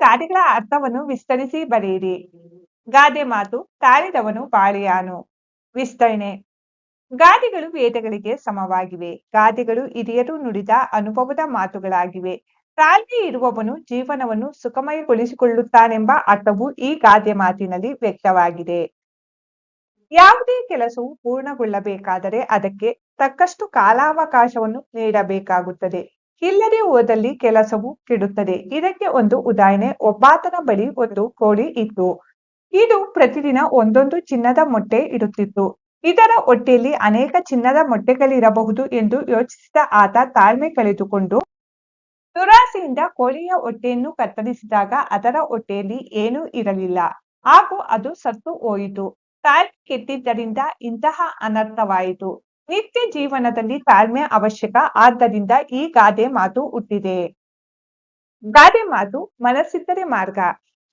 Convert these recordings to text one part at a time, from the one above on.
ಗಾದೆಗಳ ಅರ್ಥವನ್ನು ವಿಸ್ತರಿಸಿ ಬರೆಯಿರಿ. ಗಾದೆ ಮಾತು ತಾಳಿದವನು ಬಾಳಿಯಾನು ವಿಸ್ತರಣೆ. ಗಾದೆಗಳು ವೇದಗಳಿಗೆ ಸಮವಾಗಿವೆ. ಗಾದೆಗಳು ಹಿರಿಯರು ನುಡಿದ ಅನುಭವದ ಮಾತುಗಳಾಗಿವೆ. ತಾಳ್ಮೆ ಇರುವವನು ಜೀವನವನ್ನು ಸುಖಮಯಗೊಳಿಸಿಕೊಳ್ಳುತ್ತಾನೆಂಬ ಅರ್ಥವು ಈ ಗಾದೆ ಮಾತಿನಲ್ಲಿ ವ್ಯಕ್ತವಾಗಿದೆ. ಯಾವುದೇ ಕೆಲಸವು ಪೂರ್ಣಗೊಳ್ಳಬೇಕಾದರೆ ಅದಕ್ಕೆ ತಕ್ಕಷ್ಟು ಕಾಲಾವಕಾಶವನ್ನು ನೀಡಬೇಕಾಗುತ್ತದೆ. ಇಲ್ಲದೆ ಹೋದಲ್ಲಿ ಕೆಲಸವು ಕೆಡುತ್ತದೆ. ಇದಕ್ಕೆ ಒಂದು ಉದಾಹರಣೆ. ಒಬ್ಬಾತನ ಬಳಿ ಒಂದು ಕೋಳಿ ಇತ್ತು. ಇದು ಪ್ರತಿದಿನ ಒಂದೊಂದು ಚಿನ್ನದ ಮೊಟ್ಟೆ ಇಡುತ್ತಿತ್ತು. ಇದರ ಹೊಟ್ಟೆಯಲ್ಲಿ ಅನೇಕ ಚಿನ್ನದ ಮೊಟ್ಟೆಗಳಿರಬಹುದು ಎಂದು ಯೋಚಿಸಿದ ಆತ ತಾಳ್ಮೆ ಕಳೆದುಕೊಂಡು ದುರಾಸೆಯಿಂದ ಕೋಳಿಯ ಹೊಟ್ಟೆಯನ್ನು ಕತ್ತರಿಸಿದಾಗ ಅದರ ಹೊಟ್ಟೆಯಲ್ಲಿ ಏನೂ ಇರಲಿಲ್ಲ. ಹಾಗೂ ಅದು ಸತ್ತು ಹೋಯಿತು. ತಾಳ್ಮೆ ಕೆಟ್ಟಿದ್ದರಿಂದ ಇಂತಹ ಅನರ್ಥವಾಯಿತು. ನಿತ್ಯ ಜೀವನದಲ್ಲಿ ತಾಳ್ಮೆ ಅವಶ್ಯಕ. ಆದ್ದರಿಂದ ಈ ಗಾದೆ ಮಾತು ಹುಟ್ಟಿದೆ. ಗಾದೆ ಮಾತು ಮನಸ್ಸಿದ್ದರೆ ಮಾರ್ಗ.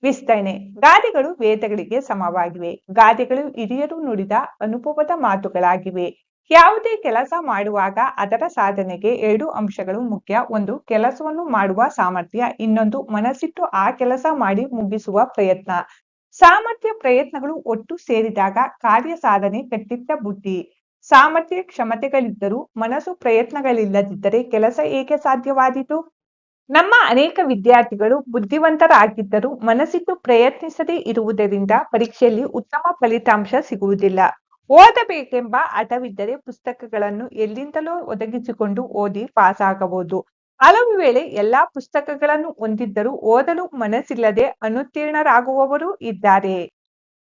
ವಿಸ್ತರಣೆ. ಗಾದೆಗಳು ವೇದಗಳಿಗೆ ಸಮವಾಗಿವೆ. ಗಾದೆಗಳು ಹಿರಿಯರು ನುಡಿದ ಅನುಭವದ ಮಾತುಗಳಾಗಿವೆ. ಯಾವುದೇ ಕೆಲಸ ಮಾಡುವಾಗ ಅದರ ಸಾಧನೆಗೆ ಎರಡು ಅಂಶಗಳು ಮುಖ್ಯ. ಒಂದು, ಕೆಲಸವನ್ನು ಮಾಡುವ ಸಾಮರ್ಥ್ಯ. ಇನ್ನೊಂದು, ಮನಸ್ಸಿಟ್ಟು ಆ ಕೆಲಸ ಮಾಡಿ ಮುಗಿಸುವ ಪ್ರಯತ್ನ. ಸಾಮರ್ಥ್ಯ ಪ್ರಯತ್ನಗಳು ಒಟ್ಟು ಸೇರಿದಾಗ ಕಾರ್ಯ ಸಾಧನೆ ಕಟ್ಟಿಟ್ಟ ಬುದ್ಧಿ. ಸಾಮರ್ಥ್ಯ, ಕ್ಷಮತೆಗಳಿದ್ದರೂ ಮನಸ್ಸು ಪ್ರಯತ್ನಗಳಿಲ್ಲದಿದ್ದರೆ ಕೆಲಸ ಏಕೆ ಸಾಧ್ಯವಾದೀತು? ನಮ್ಮ ಅನೇಕ ವಿದ್ಯಾರ್ಥಿಗಳು ಬುದ್ಧಿವಂತರಾಗಿದ್ದರೂ ಮನಸ್ಸಿಟ್ಟು ಪ್ರಯತ್ನಿಸದೇ ಇರುವುದರಿಂದ ಪರೀಕ್ಷೆಯಲ್ಲಿ ಉತ್ತಮ ಫಲಿತಾಂಶ ಸಿಗುವುದಿಲ್ಲ. ಓದಬೇಕೆಂಬ ಹಠವಿದ್ದರೆ ಪುಸ್ತಕಗಳನ್ನು ಎಲ್ಲಿಂದಲೋ ಒದಗಿಸಿಕೊಂಡು ಓದಿ ಪಾಸಾಗಬಹುದು. ಹಲವು ವೇಳೆ ಎಲ್ಲಾ ಪುಸ್ತಕಗಳನ್ನು ಹೊಂದಿದ್ದರೂ ಓದಲು ಮನಸ್ಸಿಲ್ಲದೆ ಅನುತ್ತೀರ್ಣರಾಗುವವರು ಇದ್ದಾರೆ.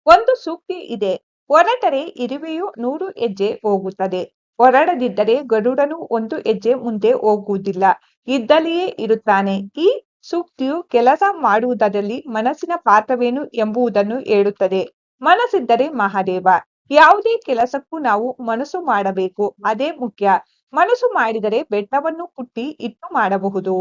ಒಂದು ಸೂಕ್ತಿ ಇದೆ. ಹೊರಟರೆ ಇರುವೆಯು ನೂರು ಹೆಜ್ಜೆ ಹೋಗುತ್ತದೆ. ಹೊರಡದಿದ್ದರೆ ಗರುಡನು ಒಂದು ಹೆಜ್ಜೆ ಮುಂದೆ ಹೋಗುವುದಿಲ್ಲ. ಇದ್ದಲ್ಲಿಯೇ ಇರುತ್ತಾನೆ. ಈ ಸೂಕ್ತಿಯು ಕೆಲಸ ಮಾಡುವುದರಲ್ಲಿ ಮನಸ್ಸಿನ ಪಾತ್ರವೇನು ಎಂಬುದನ್ನು ಹೇಳುತ್ತದೆ. ಮನಸ್ಸಿದ್ದರೆ ಮಹಾದೇವ. ಯಾವುದೇ ಕೆಲಸಕ್ಕೂ ನಾವು ಮನಸ್ಸು ಮಾಡಬೇಕು. ಅದೇ ಮುಖ್ಯ. ಮನಸ್ಸು ಮಾಡಿದರೆ ಬೆಟ್ಟವನ್ನು ಕುಟ್ಟಿ ಇಟ್ಟು ಮಾಡಬಹುದು.